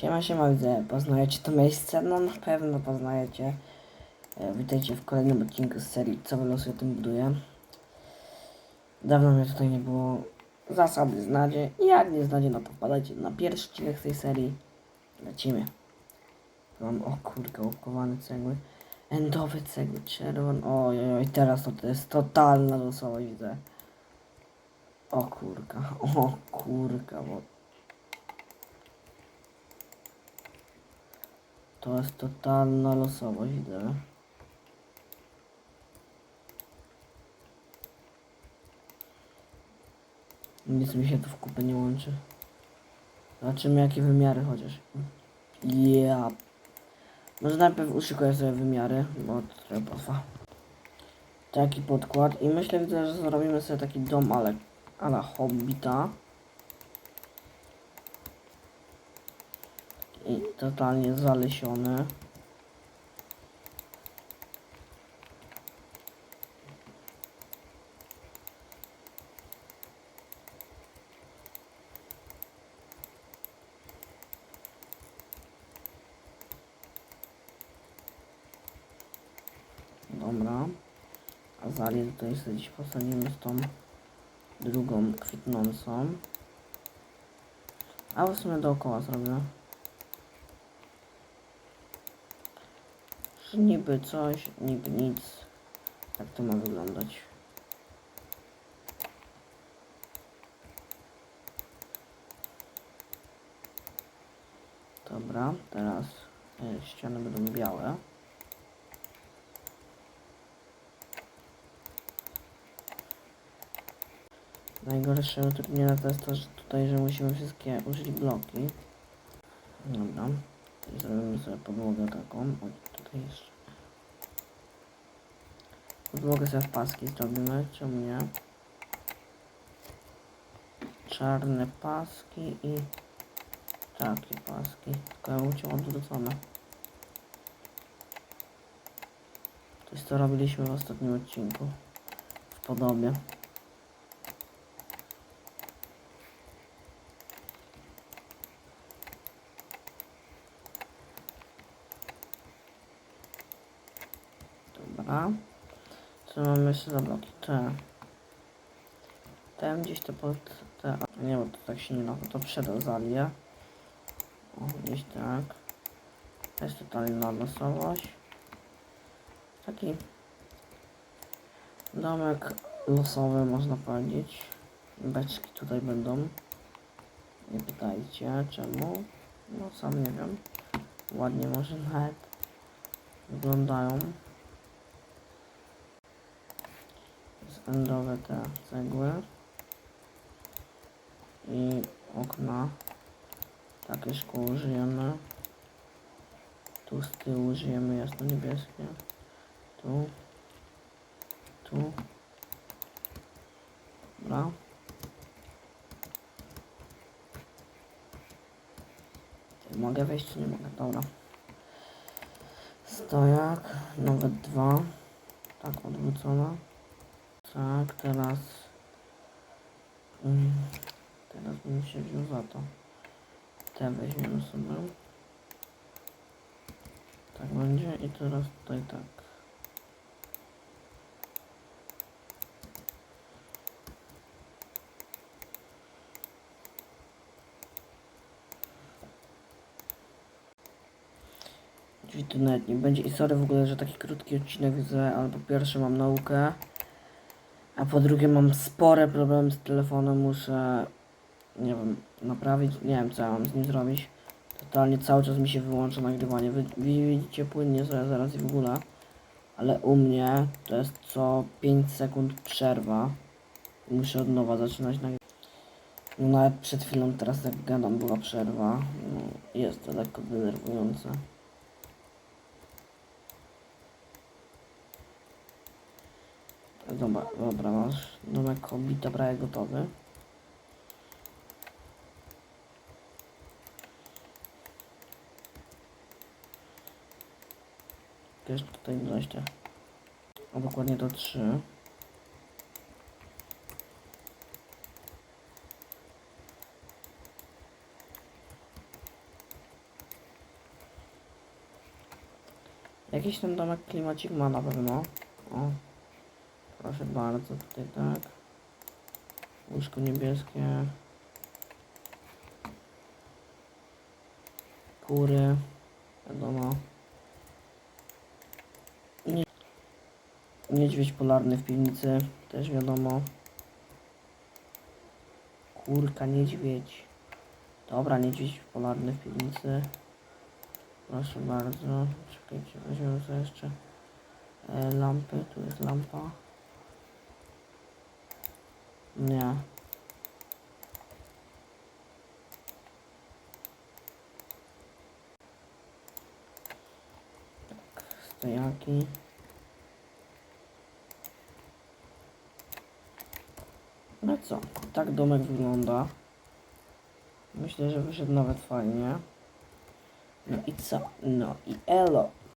Siema, siema, widzę, poznajecie to miejsce? No na pewno poznajecie. E, Witajcie w kolejnym odcinku z serii Co wylosuję, tym buduję. Dawno mnie tutaj nie było. Zasady znacie. Jak nie znacie, no to wpadajcie na pierwszy odcinek tej serii. Lecimy. Mam, o kurka, łupkowane cegły. Endowe cegły, czerwon. Oj, oj, teraz to, to jest totalna losowość, widzę. O kurka, o kurka, bo To jest totalna losowość, widzę. Nic mi się tu w kupę nie łączy. Zobaczymy jakie wymiary chociaż. Ja. Może najpierw uszykuję sobie wymiary, bo to trochę. Taki podkład i myślę, że zrobimy sobie taki dom, ale ala hobbita. i totalnie zalesiony. Dobra. A zalię tutaj sobie gdzieś posadzimy z tą drugą kwitnącą. A w sumie dookoła zrobię. Niby coś, niby nic. Tak to ma wyglądać. Dobra, teraz e, ściany będą białe. Najgorsze utrudnienie to jest to, że tutaj, że musimy wszystkie użyć bloki. Dobra. Sobie podłogę taką. O, tutaj jeszcze. Podłogę sobie w paski zrobimy, czemu nie? Czarne paski i takie paski. Tylko ja bym chciał odwrócone. To jest to robiliśmy w ostatnim odcinku. W podobie. Dobra. Co mamy jeszcze za bloki? Te. Ten gdzieś to pod te. Nie, bo to tak się nie da. To przed zalię. O, gdzieś tak. To jest totalna losowość. Taki domek losowy można powiedzieć. Beczki tutaj będą. Nie pytajcie czemu. No sam nie wiem. Ładnie może nawet wyglądają. Endowe te cegły. I okna. Takie szkło użyjemy. Tu z tyłu użyjemy jasno niebieskie tu. Tu. Dobra. Mogę wejść? Czy nie mogę. Dobra. Stojak. Nawet dwa. Tak odwrócona tak, teraz... Mm, teraz bym się wziął za to. Te weźmiemy sobie. Tak będzie i teraz tutaj tak. Drzwi tu nawet nie będzie i sorry w ogóle, że taki krótki odcinek widzę, ale po pierwsze mam naukę. A po drugie mam spore problemy z telefonem, muszę, nie wiem, naprawić, nie wiem co ja mam z nim zrobić. Totalnie cały czas mi się wyłącza nagrywanie. Wy, widzicie płynnie zaraz, zaraz i w ogóle. Ale u mnie to jest co 5 sekund przerwa. Muszę od nowa zaczynać nagrywać. No nawet przed chwilą teraz jak gadam była przerwa. No, jest to lekko denerwujące. Dobra, dobra, masz domek hobby, dobra, ja gotowy. To jest tutaj dojście. A dokładnie do 3. Jakiś ten domek klimacik ma na pewno. O. Proszę bardzo, tutaj tak. Łóżko niebieskie. Kury. Wiadomo. Nie. Niedźwiedź polarny w piwnicy. Też wiadomo. Kurka, niedźwiedź. Dobra, niedźwiedź polarny w piwnicy. Proszę bardzo. Czekajcie, weźmiemy sobie jeszcze e, lampy. Tu jest lampa. Nie. Tak, stojaki. No co, tak domek wygląda. Myślę, że wyszedł nawet fajnie. No i co? No i elo.